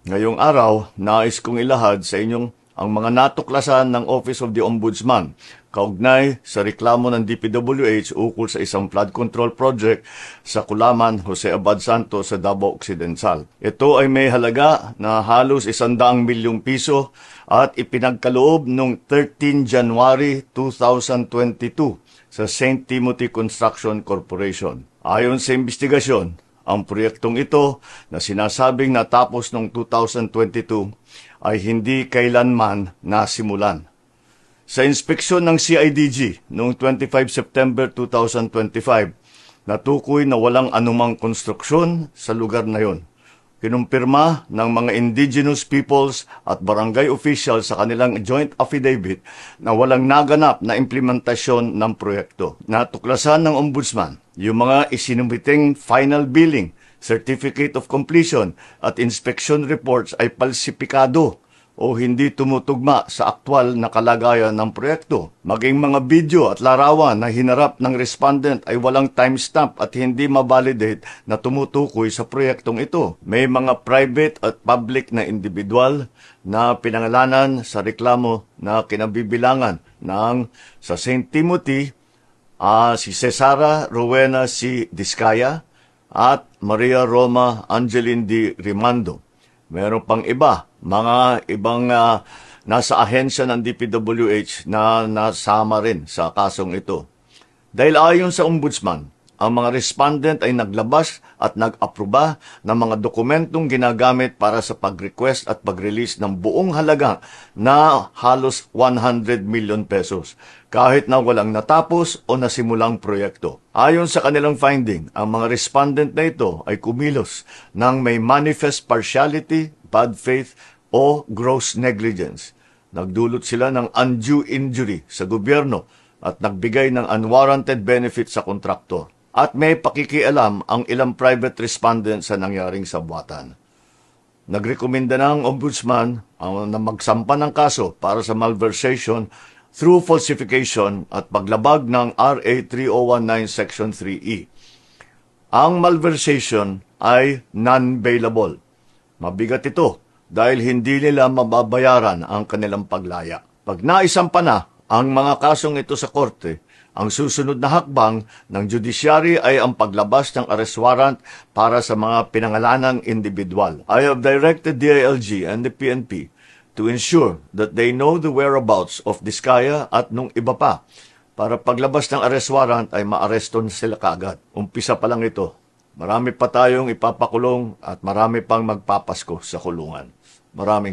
Ngayong araw, nais kong ilahad sa inyong ang mga natuklasan ng Office of the Ombudsman kaugnay sa reklamo ng DPWH ukol sa isang flood control project sa Kulaman, Jose Abad Santos sa Davao Occidental. Ito ay may halaga na halos isandaang milyong piso at ipinagkaloob noong 13 January 2022 sa St. Timothy Construction Corporation. Ayon sa investigasyon, ang proyektong ito na sinasabing natapos noong 2022 ay hindi kailanman nasimulan. Sa inspeksyon ng CIDG noong 25 September 2025, natukoy na walang anumang konstruksyon sa lugar na yon. Kinumpirma ng mga indigenous peoples at barangay officials sa kanilang joint affidavit na walang naganap na implementasyon ng proyekto. Natuklasan ng ombudsman yung mga isinumiting final billing, certificate of completion at inspection reports ay palsipikado o hindi tumutugma sa aktwal na kalagayan ng proyekto. Maging mga video at larawan na hinarap ng respondent ay walang timestamp at hindi mabalidate na tumutukoy sa proyektong ito. May mga private at public na individual na pinangalanan sa reklamo na kinabibilangan ng sa St. Timothy ah, si Cesara Rowena C. Discaya at Maria Roma Angeline D. Rimando. Meron pang iba, mga ibang ah, nasa ahensya ng DPWH na nasama rin sa kasong ito. Dahil ayon sa ombudsman, ang mga respondent ay naglabas at nag-aproba ng mga dokumentong ginagamit para sa pag-request at pag-release ng buong halaga na halos 100 million pesos kahit na walang natapos o nasimulang proyekto. Ayon sa kanilang finding, ang mga respondent na ito ay kumilos ng may manifest partiality, bad faith o gross negligence. Nagdulot sila ng undue injury sa gobyerno at nagbigay ng unwarranted benefit sa kontraktor. At may pakikialam ang ilang private respondent sa nangyaring sabwatan. Nagrekomenda ng ombudsman ang na magsampa ng kaso para sa malversation through falsification at paglabag ng RA 3019 Section 3E. Ang malversation ay non-bailable. Mabigat ito dahil hindi nila mababayaran ang kanilang paglaya. Pag naisampa na ang mga kasong ito sa korte, ang susunod na hakbang ng judiciary ay ang paglabas ng arrest warrant para sa mga pinangalanang individual. I have directed DILG and the PNP to ensure that they know the whereabouts of Diskaya at nung iba pa para paglabas ng arrest warrant ay maareston sila kaagad. Umpisa pa lang ito. Marami pa tayong ipapakulong at marami pang magpapasko sa kulungan. Maraming